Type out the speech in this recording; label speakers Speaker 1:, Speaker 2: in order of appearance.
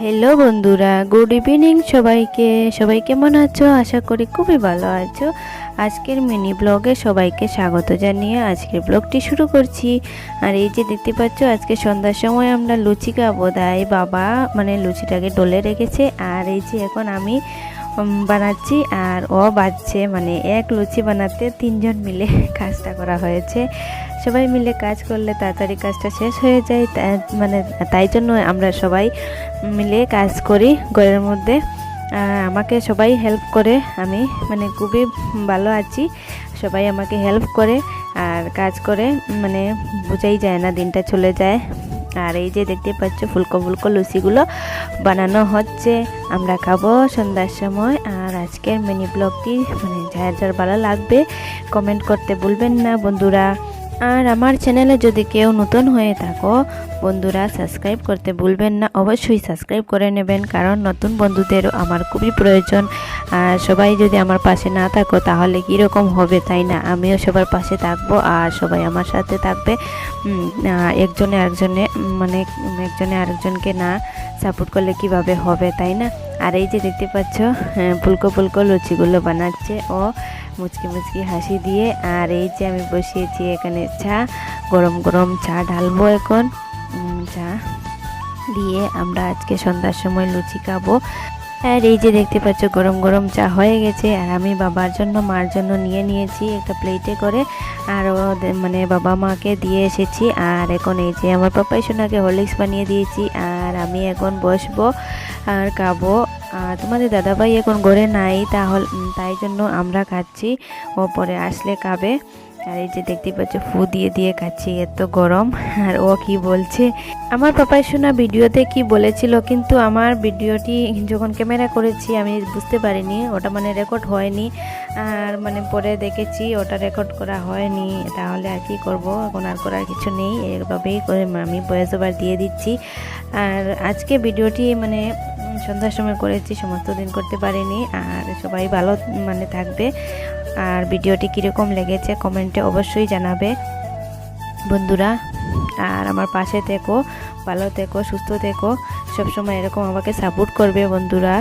Speaker 1: Hello বন্ধুরা। Good evening সবাইকে। সবাই কেমন আছো? আশা করি খুবই ভালো আছো। আজকের মিনি ব্লগে সবাইকে স্বাগত জানিয়ে আজকের ব্লগটি শুরু করছি। আর এই যে দেখতে পাচ্ছ, আজকে সন্ধ্যার সময় আমরা লুচি খাব। তাই বাবা মানে লুচিটাকে ডলে রেখেছে। আর এই যে এখন আমি বানাচ্ছি। আর ও বাজছে মানে এক লুচি বানাতে তিনজন মিলে কাজটা করা হয়েছে। সবাই মিলে কাজ করলে তাড়াতাড়ি কাজটা শেষ হয়ে যায় মানে তাই জন্য আমরা সবাই মিলে কাজ করি ঘরের মধ্যে। আমাকে সবাই হেল্প করে, আমি মানে খুবই ভালো আছি, সবাই আমাকে হেল্প করে আর কাজ করে মানে বোঝাই যায় না দিনটা চলে যায়। আর এই যে দেখতে পাচ্ছ ফুলকো ফুলকো লুচিগুলো বানানো হচ্ছে, আমরা খাব সন্ধ্যার সময়। আর আজকের মিনি ব্লগটি মানে যার যার ভালো লাগবে কমেন্ট করতে ভুলবেন না বন্ধুরা। আর আমার চ্যানেলে যদি কেউ নতুন হয়ে থাকো বন্ধুরা সাবস্ক্রাইব করতে ভুলবেন না। অবশ্যই সাবস্ক্রাইব করে নেবেন কারণ নতুন বন্ধুদেরও আমার খুবই প্রয়োজন। আর সবাই যদি আমার পাশে না থাকো তাহলে কীরকম হবে তাই না? আমিও সবার পাশে থাকব আর সবাই আমার সাথে থাকবে। একজনে আরেকজনে মানে একজনে আরেকজনকে না সাপোর্ট করলে কীভাবে হবে তাই না? আর এই যে দেখতে পাচ্ছ হ্যাঁ, ফুলকো ফুলকো লুচিগুলো বানাচ্ছে। ও মুচকি মুচকি হাসি দিয়ে, আর এই যে আমি বসিয়েছি এখানে চা, গরম গরম চা ঢালবো এখন। চা দিয়ে আমরা আজকে সন্ধ্যার সময় লুচি খাব। আর এই যে দেখতে পাচ্ছ, গরম গরম চা হয়ে গেছে। আর আমি বাবার জন্য, মার জন্য নিয়ে নিয়েছি একটা প্লেটে করে। আর মানে বাবা মাকে দিয়ে এসেছি। আর এখন এই যে আমার পাপাই সোনাকে হরলিক্স বানিয়ে দিয়েছি। আর আমি এখন বসবো আর খাব। আর তোমাদের দাদাভাই এখন ঘরে নাই, তাহলে, তাই জন্য আমরা খাচ্ছি। ও পরে আসলে খাবে। আর এই যে দেখতে পাচ্ছ, ফু দিয়ে দিয়ে খাচ্ছি, এত গরম। আর ও কি বলছে? আমার পাপাই শোনা ভিডিওতে কি বলেছিল, কিন্তু আমার ভিডিওটি যখন ক্যামেরা করেছি, আমি বুঝতে পারিনি, ওটা মানে রেকর্ড হয়নি। আর মানে পরে দেখেছি, ওটা রেকর্ড করা হয়নি। তাহলে আর কি করব? এখন আর করার কিছু নেই, এভাবেই করে আমি ভয়েস ওভার দিয়ে দিচ্ছি। আর আজকে ভিডিওটি মানে সন্ধ্যার সময় করেছি, সমস্ত দিন করতে পারিনি। আর সবাই ভালো মানে থাকবে। আর ভিডিওটি কীরকম লেগেছে কমেন্টে অবশ্যই জানাবে। বন্ধুরা, আর আমার পাশে থেকো, ভালো থেকো, সুস্থ থেকো, সবসময় এরকম আমাকে সাপোর্ট করবে বন্ধুরা।